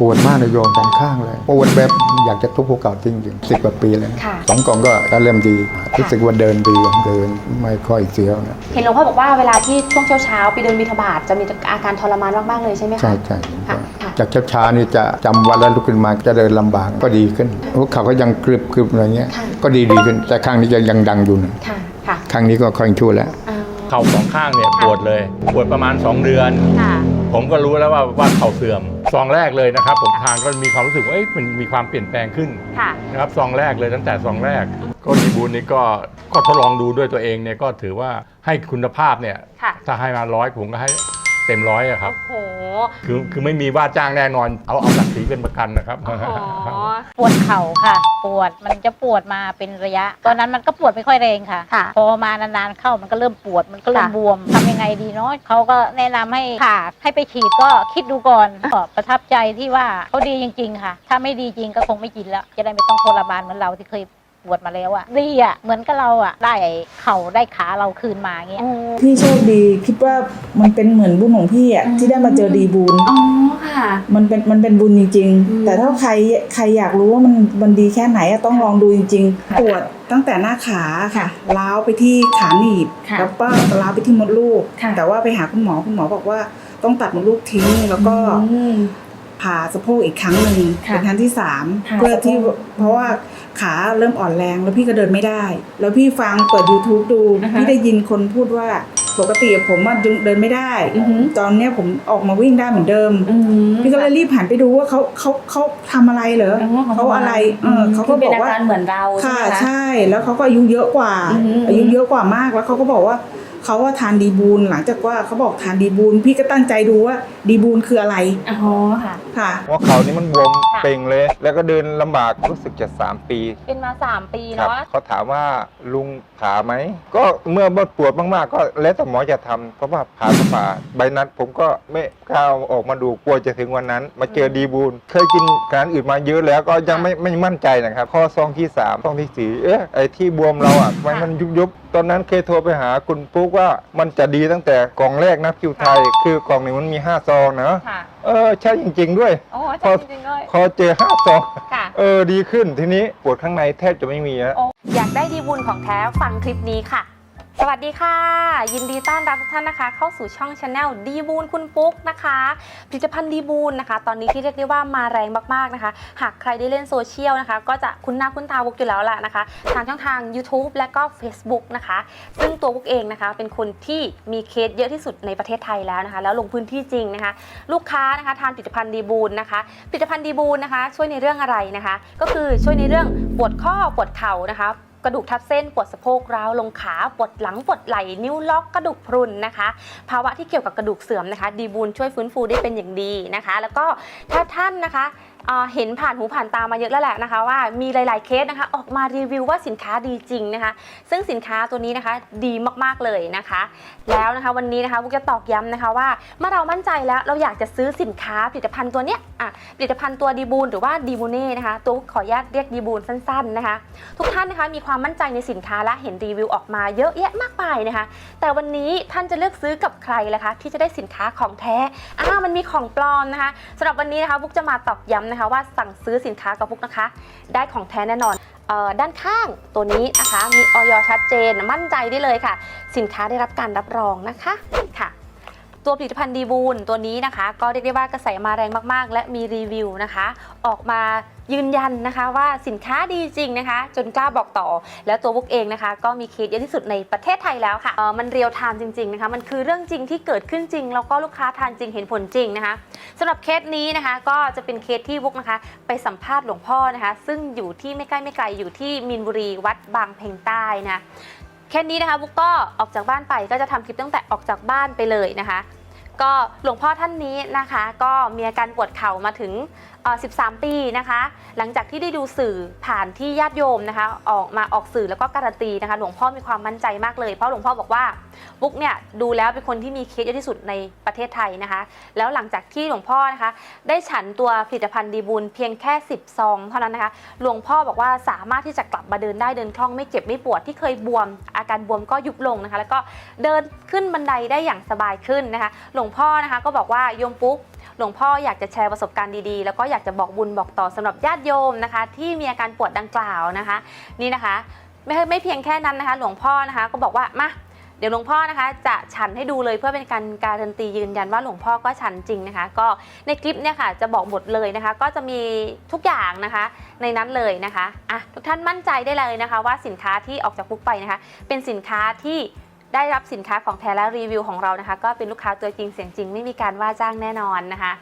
ปวดมากเลยโยมสองข้างเลยปวดแบบอยากจะทุบภูเขาจริงๆสิบกว่าปีแล้วนะค่ะสองกล่องก็ก็เริ่มดีรู้สึกว่าเดินดีเดินไม่ค่อยเสียวนะเห็นหลวงพ่อบอกว่าเวลาที่ช่วงเช้าๆไปเดินบิณฑบาตจะมีอาการทรมานมากๆเลยใช่ไหมคะ ใช่ใช่ค่ะค่ะ จากช้าๆนี่จะจำวันแล้วลุกขึ้นมาจะเดินลำบากก็ดีขึ้นหัวเข่าก็ยังกรึบกรึบอะไรเงี้ย ค่ะ ก็ดีดีขึ้นแต่ข้างนี้จะยังดังอยู่นะค่ะค่ะข้างนี้ก็ค่อยชั่วแล้ว อ่า เข่าสองข้างเนี่ยปวดเลย ปวดประมาณ 2 เดือน ค่ะ ผมก็รู้แล้วว่าว่าเข่าเสื่อมซองแรกเลยนะครับ ผมทานก็มีความรู้สึกว่าเอ้ยมันมีความเปลี่ยนแปลงขึ้นค่ะ นะครับซองแรกเลยตั้งแต่ซองแรก ก็ดีบูลนี่ก็ก็ทดลองดูด้วยตัวเองเนี่ยก็ถือว่าให้คุณภาพเนี่ยค่ะ ถ้าให้มาร้อยผมก็ให้ เต็มร้อยอะครับ โอ้โห คือคือไม่มีว่าจ้างแน่นอนเอาเอาศักดิ์ศรีเป็นประกันนะครับโอ้โหปวดเข่าค่ะ ปวดมันจะปวดมาเป็นระยะ ตอนนั้นมันก็ปวดไม่ค่อยแรงค่ะ ค่ะพอมานานๆเข้ามันก็เริ่มปวดมันก็เริ่มค่ะ บวมทำยังไงดีเนาะเขาก็แนะนำให้ผ่าให้ไปฉีดก็คิดดูก่อนก็ประทับใจที่ว่าเขาดีจริง ๆ ค่ะ ถ้าไม่ดีจริงก็คงไม่กินแล้ว จะได้ไม่ต้องทรมานเหมือนเราที่เคย ปวดมาแล้วอะดีอะเหมือนกับเราอะได้เข่าได้ขาเราคืนมาอย่างเงี้ยโอ้พี่โชคดีคิดว่ามันเป็นเหมือนบุญของพี่อะอืมที่ได้มาเจอดีบุญอ๋อค่ะ มันเป็นมันเป็นบุญจริงอืมๆแต่ถ้าใครใครอยากรู้ว่ามันมันดีแค่ไหนอะต้องลองดูจริงๆปวดตั้งแต่หน้าขาค่ะล้าวไปที่ขาหนีบค่ะแล้วก็ล้าวไปที่มดลูกค่ะแต่ว่าไปหาคุณหมอคุณหมอบอกว่าต้องตัดมดลูกทิ้งแล้วก็อืม ผ่าสะโพกอีกครั้งหนึ่งค่ะเป็นครั้งที่สามผ่าเพื่อที่สะโพกเพราะว่าขาเริ่มอ่อนแรงแล้วพี่ก็เดินไม่ได้ แล้วพี่ฟังเปิด YouTube ดูอ่าฮะพี่ได้ยินคนพูดว่าปกติผมอะเดินไม่ได้อือหือตอนเนี้ยผมออกมาวิ่งได้เหมือนเดิมอืมพี่ก็เลยรีบหันไปดูว่าเขาเขาเขาทำอะไรเหรออ๋อเขาอะไรเออเขาก็คืบอกเป็นว่าอาการเหมือนเราใช่ค่ะไหมคะใช่ แล้วเขาก็อายุเยอะกว่าอือหือออายุเยอะกว่ามากแล้วเขาก็บอกว่า เขาว่าทานดีบูลหลังจากว่าเขาบอกทานดีบูลพี่ก็ตั้งใจดูว่าดีบูลคืออะไรอ๋อค่ะ ค่ะหัวเขานี่มันบวมค่ะเป่งเลย แล้วก็เดินลำบากรู้สึกจะ3ปี เป็นมา 3 ปีครับเนาะ เขาถามว่าลุงผ่าไหม ก็เมื่อปวดมากๆ ก็แล้วแต่หมอจะทำเพราะว่าผ่าก็ผ่าใบนัดผมก็ไม่กล้าเอาออกมาดูกลัวจะถึงวันนั้น มาเจอดีบูลเคยกินการอื่นมาเยอะแล้วก็ยังไม่ไม่มั่นใจนะครับ ข้อซองที่3ซองที่สี่เอ๊ะไอ้ที่บวมเราอะทำไมมันยุบยุบๆ ตอนนั้นเคยโทรไปหาคุณปุ๊กว่ามันจะดีตั้งแต่กล่องแรกนะคิวไทย คือกล่องหนึ่งมันมีห้าซองนะค่ะ เออใช่จริง ๆ ด้วย โอ้พใช่อจริงๆเลยพอเจอห้าซองค่ะ เออดีขึ้นทีนี้ปวดข้างในแทบจะไม่มีแล้วโอ้อยากได้ดีบุญของแท้ฟังคลิปนี้ค่ะ สวัสดีค่ะ ยินดีต้อนรับทุกท่านนะคะ เข้าสู่ช่องชาแนลดีบูนคุณปุ๊กนะคะ ผลิตภัณฑ์ดีบูนนะคะ ตอนนี้ที่เรียกได้ว่ามาแรงมากๆนะคะ หากใครได้เล่นโซเชียลนะคะ ก็จะคุ้นหน้าคุ้นตาบุ๊กอยู่แล้วแหละนะคะ ทางช่องทาง YouTube และก็ Facebook นะคะ ซึ่งตัวบุ๊กเองนะคะ เป็นคนที่มีเคสเยอะที่สุดในประเทศไทยแล้วนะคะ แล้วลงพื้นที่จริงนะคะ ลูกค้านะคะทานผลิตภัณฑ์ดีบูนนะคะ ผลิตภัณฑ์ดีบูนนะคะ ช่วยในเรื่องอะไรนะคะ ก็คือช่วยในเรื่องปวดข้อปวดเข่านะคะ กระดูกทับเส้นปวดสะโพกร้าวลงขาปวดหลังปวดไหล่นิ้วล็อกกระดูกพรุนนะคะ ภาวะที่เกี่ยวกับกระดูกเสื่อมนะคะ ดีบูนช่วยฟื้นฟูได้เป็นอย่างดีนะคะ แล้วก็ถ้าท่านนะคะ เห็นผ่านหูผ่านตามาเยอะแล้วแหละนะคะ ว่ามีหลาย ๆเคสนะคะ ออกมารีวิวว่าสินค้าดีจริงนะคะ ซึ่งสินค้าตัวนี้นะคะดีมากๆเลยนะคะ แล้วนะคะวันนี้นะคะวุกจะตอกย้ำนะคะว่าเมื่อเรามั่นใจแล้วเราอยากจะซื้อสินค้าผลิตภัณฑ์ตัวเนี้ยอะผลิตภัณฑ์ตัวดีบูนหรือว่าดีบูเน่นะคะ ตัวขออนุญาตเรียกดีบูนสั้น ๆนะคะ ทุกท่านนะคะมีความมั่นใจในสินค้าและเห็นรีวิวออกมาเยอะแยะมากมายนะคะ แต่วันนี้ท่านจะเลือกซื้อกับใครล่ะคะ ที่จะได้สินค้าของแท้อ้ามันมีของปลอมนะคะสำหรับวันนี้นะคะพุกจะมาตอกย้ำนะคะว่าสั่งซื้อสินค้ากับพุกนะคะ ได้ของแท้แน่นอนออด้านข้างตัวนี้นะคะ มีออยชัดเจนมั่นใจได้เลยค่ะ สินค้าได้รับการรับรองนะคะค่ะ ตัวผลิตภัณฑ์ดีบูนตัวนี้นะคะ ก็เรียกได้ว่ากระแสมาแรงมากๆ และมีรีวิวนะคะ ออกมายืนยันนะคะว่าสินค้าดีจริงนะคะ จนกล้าบอกต่อ แล้วตัวบุกเองนะคะ ก็มีเคสเยอะที่สุดในประเทศไทยแล้วค่ะเออมันเรียลไทม์จริงๆนะคะมันคือเรื่องจริงที่เกิดขึ้นจริง แล้วก็ลูกค้าทานจริงเห็นผลจริงนะคะสำหรับเคสนี้นะคะก็จะเป็นเคสที่บุกนะคะ ไปสัมภาษณ์หลวงพ่อนะคะ ซึ่งอยู่ที่ไม่ใกล้ไม่ไกลอยู่ที่มีนบุรีวัดบางเพ็งใต้นะแค่นี้นะคะบุ๊กก็ออกจากบ้านไปก็จะทำคลิปตั้งแต่ออกจากบ้านไปเลยนะคะ ก็หลวงพ่อท่านนี้นะคะ ก็มีอาการปวดเข่ามาถึง 13 ปีนะคะ หลังจากที่ได้ดูสื่อผ่านที่ญาติโยมนะคะ ออกมาออกสื่อแล้วก็การันตีนะคะ หลวงพ่อมีความมั่นใจมากเลย เพราะหลวงพ่อบอกว่าบุ๊กเนี่ยดูแล้วเป็นคนที่มีเคสเยอะที่สุดในประเทศไทยนะคะ แล้วหลังจากที่หลวงพ่อนะคะ ได้ฉันตัวผลิตภัณฑ์ดีบุญเพียงแค่ 10 ซองเท่านั้นนะคะ หลวงพ่อบอกว่าสามารถที่จะกลับมาเดินได้เดินคล่องไม่เจ็บไม่ปวดที่เคยบวม อาการบวมก็ยุบลงนะคะ แล้วก็เดินขึ้นบันไดได้อย่างสบายขึ้นนะคะ หลวงพ่อนะคะก็บอกว่าโยมปุ๊ก หลวงพ่ออยากจะแชร์ประสบการณ์ดีๆ แล้วก็อยากจะบอกบุญบอกต่อสำหรับญาติโยมนะคะ ที่มีอาการปวดดังกล่าวนะคะ นี่นะคะไม่ไม่เพียงแค่นั้นนะคะ หลวงพ่อนะคะก็บอกว่ามาเดี๋ยวหลวงพ่อนะคะจะฉันให้ดูเลยเพื่อเป็นการการันตียืนยันว่าหลวงพ่อก็ฉันจริงนะคะ ก็ในคลิปเนี่ยค่ะจะบอกหมดเลยนะคะ ก็จะมีทุกอย่างนะคะ ในนั้นเลยนะคะอะทุกท่านมั่นใจได้เลยนะคะ ว่าสินค้าที่ออกจากปุ๊กไปนะคะ เป็นสินค้าที่ ได้รับสินค้าของแท้และรีวิวของเรานะคะ ก็เป็นลูกค้าตัวจริงเสียงจริง ไม่มีการว่าจ้างแน่นอนนะคะ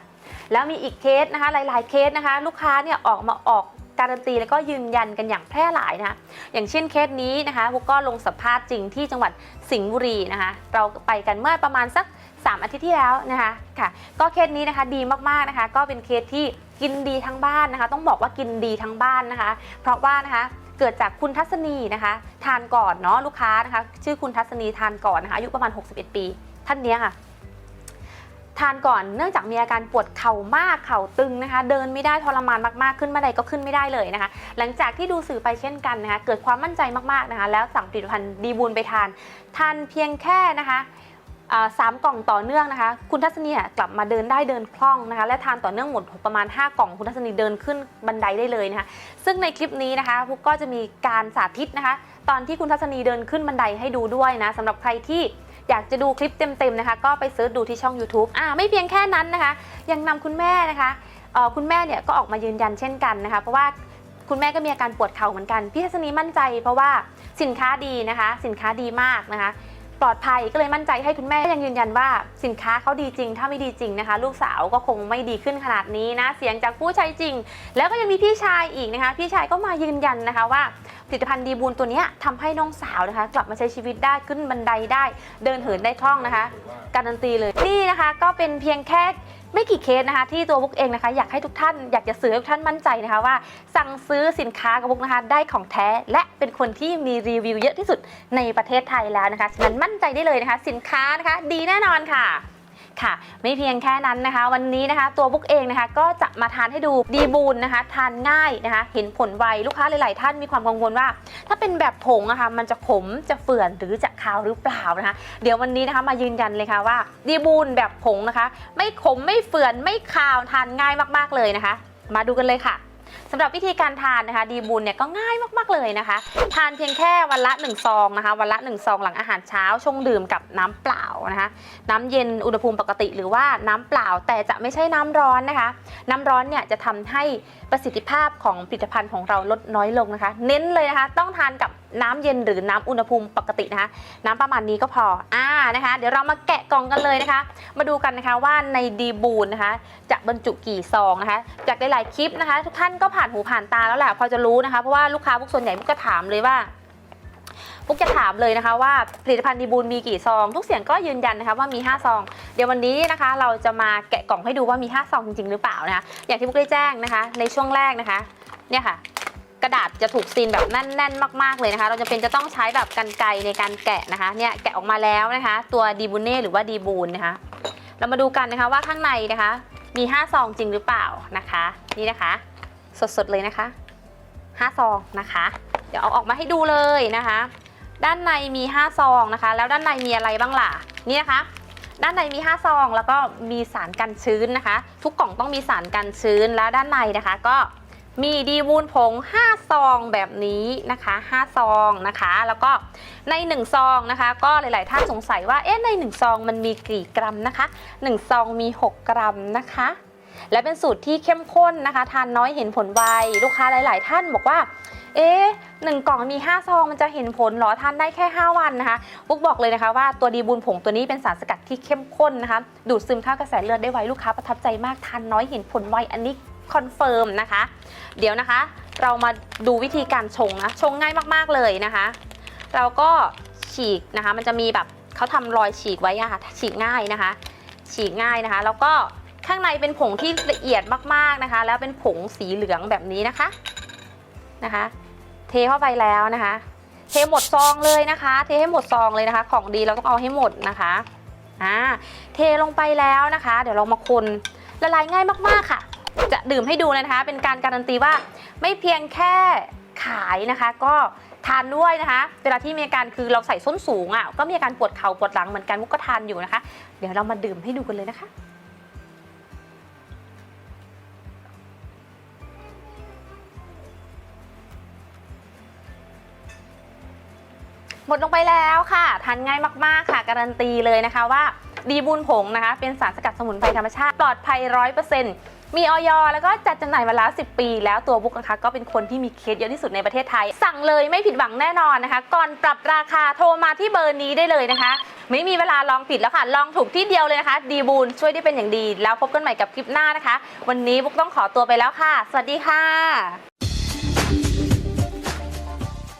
แล้วมีอีกเคสนะคะ หลาย ๆ เคสนะคะ ลูกค้าเนี่ยออกมาออกการันตีแล้วก็ยืนยันกันอย่างแพร่หลายนะคะอย่างเช่นเคสนี้นะคะพวกก็ลงสัมภาษณ์จริงที่จังหวัดสิงห์บุรีนะคะ เราไปกันเมื่อประมาณสัก 3 อาทิตย์ที่แล้วนะคะค่ะ ก็เคสนี้นะคะดีมากๆนะคะ ก็เป็นเคสที่กินดีทั้งบ้านนะคะ ต้องบอกว่ากินดีทั้งบ้านนะคะ เพราะว่านะคะ เกิดจากคุณทัศนีนะคะ ทานก่อนเนาะลูกค้านะคะ ชื่อคุณทัศนีทานก่อนนะคะอายุประมาณ 61 ปี ท่านเนี้ยค่ะ ทานก่อนเนื่องจากมีอาการปวดเข่ามากเข่าตึงนะคะ เดินไม่ได้ทรมานมากๆขึ้นบันไดก็ขึ้นไม่ได้เลยนะคะ หลังจากที่ดูสื่อไปเช่นกันนะคะ เกิดความมั่นใจมากๆนะคะ แล้วสั่งผลิตภัณฑ์ดีบูลไปทานทานเพียงแค่นะคะ สามกล่องต่อเนื่องนะคะ คุณทัศนีกลับมาเดินได้เดินคล่องนะคะ และทานต่อเนื่องหมดประมาณ 5 กล่อง คุณทัศนีเดินขึ้นบันไดได้เลยนะคะซึ่งในคลิปนี้นะคะพวกก็จะมีการสาธิตนะคะ ตอนที่คุณทัศนีเดินขึ้นบันไดให้ดูด้วยนะสำหรับใครที่อยากจะดูคลิปเต็มๆนะคะ ก็ไปเสิร์ชดูที่ช่อง YouTube อ่าไม่เพียงแค่นั้นนะคะ ยังนำคุณแม่นะคะเออคุณแม่เนี่ยก็ออกมายืนยันเช่นกันนะคะ เพราะว่าคุณแม่ก็มีอาการปวดเข่าเหมือนกันพี่ทัศนีมั่นใจ เพราะว่าสินค้าดีนะคะ สินค้าดีมากนะคะ ปลอดภัยก็เลยมั่นใจให้คุณแม่ยังยืนยันว่าสินค้าเขาดีจริง ถ้าไม่ดีจริงนะคะ ลูกสาวก็คงไม่ดีขึ้นขนาดนี้นะ เสียงจากผู้ใช้จริง แล้วก็ยังมีพี่ชายอีกนะคะ พี่ชายก็มายืนยันนะคะว่าผลิตภัณฑ์ดีบูลตัวนี้ยทำให้น้องสาวนะคะ กลับมาใช้ชีวิตได้ขึ้นบันไดได้ เดินเหินได้คล่องนะคะ การันตีเลยนี่นะคะก็เป็นเพียงแค่ ไม่กี่เคสนะคะ ที่ตัวบุ๊กเองนะคะ อยากให้ทุกท่านอยากจะซื้อทุกท่านมั่นใจนะคะว่า สั่งซื้อสินค้ากับบุ๊กนะคะ ได้ของแท้และเป็นคนที่มีรีวิวเยอะที่สุดในประเทศไทยแล้วนะคะฉะนั้นมั่นใจได้เลยนะคะ สินค้านะคะ ดีแน่นอนค่ะ ค่ะ ไม่เพียงแค่นั้นนะคะ วันนี้นะคะ ตัวบุ๊กเองนะคะ ก็จะมาทานให้ดูดีบูนนะคะ ทานง่ายนะคะ เห็นผลไวลูกค้าหลาย ๆ ท่านมีความกังวลว่า ถ้าเป็นแบบผงอะคะมันจะขมจะเฟื่อนหรือจะคาวหรือเปล่านะคะ เดี๋ยววันนี้นะคะมายืนยันเลยค่ะว่า ดีบูนแบบผงนะคะ ไม่ขมไม่เฟื่อนไม่คาวทานง่ายมาก ๆ เลยนะคะ มาดูกันเลยค่ะ สำหรับวิธีการทานนะคะดีบุญเนี่ยก็ง่ายมากๆเลยนะคะ ทานเพียงแค่วันละ1ซองนะคะวันละ1ซองหลังอาหารเช้าชงดื่มกับน้ำเปล่านะคะน้ำเย็นอุณหภูมิปกติหรือว่าน้ำเปล่าแต่จะไม่ใช่น้ำร้อนนะคะ น้ำร้อนเนี่ยจะทำให้ประสิทธิภาพของผลิตภัณฑ์ของเราลดน้อยลงนะคะ เน้นเลยนะคะ ต้องทานกับ น้ำเย็นหรือน้ำอุณหภูมิปกตินะคะ น้ำประมาณนี้ก็พออ่านะคะ เดี๋ยวเรามาแกะกล่องกันเลยนะคะ มาดูกันนะคะว่าในดีบูนนะคะ จะบรรจุกี่ซองนะคะ จากหลายๆคลิปนะคะ ทุกท่านก็ผ่านหูผ่านตาแล้วแหละพอจะรู้นะคะ เพราะว่าลูกค้าพวกส่วนใหญ่พวกก็ถามเลยว่าพวกจะถามเลยนะคะว่าผลิตภัณฑ์ดีบูลมีกี่ซอง ทุกเสียงก็ยืนยันนะคะว่ามี 5 ซอง เดี๋ยววันนี้นะคะ เราจะมาแกะกล่องให้ดูว่ามี 5 ซองจริง ๆ หรือเปล่านะคะอย่างที่พวกได้แจ้งนะคะ ในช่วงแรกนะคะ เนี่ยค่ะ กระดาษจะถูกซีนแบบแน่นๆมากๆเลยนะคะ เราจะเป็นจะต้องใช้แบบกันไกในการแกะนะคะเนี่ยแกะออกมาแล้วนะคะ ตัวดีบูเน่หรือว่าดีบูนนะคะ เรามาดูกันนะคะว่าข้างในนะคะ มี 5 ซองจริงหรือเปล่านะคะ นี่นะคะ สดๆเลยนะคะ 5 ซองนะคะ เดี๋ยวเอาออกมาให้ดูเลยนะคะ ด้านในมี 5 ซองนะคะ แล้วด้านในมีอะไรบ้างล่ะนี่นะคะด้านในมี 5 ซอง แล้วก็มีสารกันชื้นนะคะ ทุกกล่องต้องมีสารกันชื้น แล้วด้านในนะคะ ก็ มีดีวูนผง 5 ซองแบบนี้นะคะ 5 ซองนะคะ แล้วก็ใน 1 ซองนะคะ ก็หลาย ๆ ท่านสงสัยว่าเอ๊ะใน 1 ซองมันมีกี่กรัมนะคะ 1 ซองมี 6 กรัมนะคะ และเป็นสูตรที่เข้มข้นนะคะ ทานน้อยเห็นผลไว ลูกค้าหลาย ๆ ท่านบอกว่า เอ๊ะหนึ่งกล่องมี 5 ซองมันจะเห็นผลเหรอทานได้แค่ 5 วันนะคะปุ๊กบอกเลยนะคะว่าตัวดีบูนผงตัวนี้เป็นสารสกัดที่เข้มข้นนะคะ ดูดซึมเข้ากระแสเลือดได้ไวลูกค้าประทับใจมากทานน้อยเห็นผลไวอันนี้ คอนเฟิร์มนะคะ เดี๋ยวนะคะ เรามาดูวิธีการชงนะ ชงง่ายมากๆเลยนะคะ เราก็ฉีกนะคะ มันจะมีแบบเขาทำรอยฉีกไว้อะค่ะ ฉีกง่ายนะคะ ฉีกง่ายนะคะ แล้วก็ข้างในเป็นผงที่ละเอียดมากๆนะคะ แล้วเป็นผงสีเหลืองแบบนี้นะคะ นะคะ เทเข้าไปแล้วนะคะ เทหมดซองเลยนะคะ เทให้หมดซองเลยนะคะ ของดีเราต้องเอาให้หมดนะคะอ่าเทลงไปแล้วนะคะ เดี๋ยวเรามาคนละลายง่ายมากๆค่ะ จะดื่มให้ดูนะคะ เป็นการการันตีว่าไม่เพียงแค่ขายนะคะ ก็ทานด้วยนะคะ เวลาที่มีอาการคือเราใส่ส้นสูงอะ่ะก็มีอาการปวดเขา่าปวดหลังเหมือนกันมุกก็ทานอยู่นะคะ เดี๋ยวเรามาดื่มให้ดูกันเลยนะคะหมดลงไปแล้วค่ะ ทานง่ายมาก ๆ ค่ะ การันตีเลยนะคะว่า ดีบูนผงนะคะ เป็นสารสกัดสมุนไพรธรรมชาติ ปลอดภัยร้อยเปอร์เซ็นต์ มีออยแล้วก็จัดจำหน่ายมาแล้ว 10 ปี แล้วตัวบุ๊กนะคะก็เป็นคนที่มีเคสเยอะที่สุดในประเทศไทย สั่งเลยไม่ผิดหวังแน่นอนนะคะ ก่อนปรับราคาโทรมาที่เบอร์นี้ได้เลยนะคะ ไม่มีเวลาลองผิดแล้วค่ะ ลองถูกที่เดียวเลยนะคะ ดีบูลช่วยได้เป็นอย่างดี แล้วพบกันใหม่กับคลิปหน้านะคะ วันนี้บุ๊กต้องขอตัวไปแล้วค่ะ สวัสดีค่ะ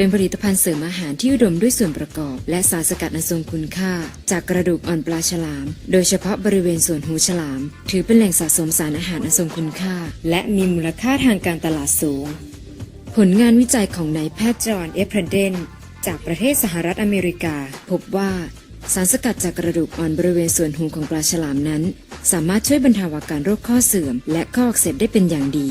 เป็นผลิตภัณฑ์เสริมอาหารที่อุดมด้วยส่วนประกอบ และสารสกัดอันทรงคุณค่า จากกระดูกอ่อนปลาฉลาม โดยเฉพาะบริเวณส่วนหูฉลาม ถือเป็นแหล่งสะสมสารอาหารอันทรงคุณค่า และมีมูลค่าทางการตลาดสูง ผลงานวิจัยของนายแพทย์จอห์นเอฟรเดนจากประเทศสหรัฐอเมริกา พบว่าสารสกัดจากกระดูกอ่อนบริเวณส่วนหูของปลาฉลามนั้น สามารถช่วยบรรเทาอาการโรคข้อเสื่อม และข้ออักเสบได้เป็นอย่างดี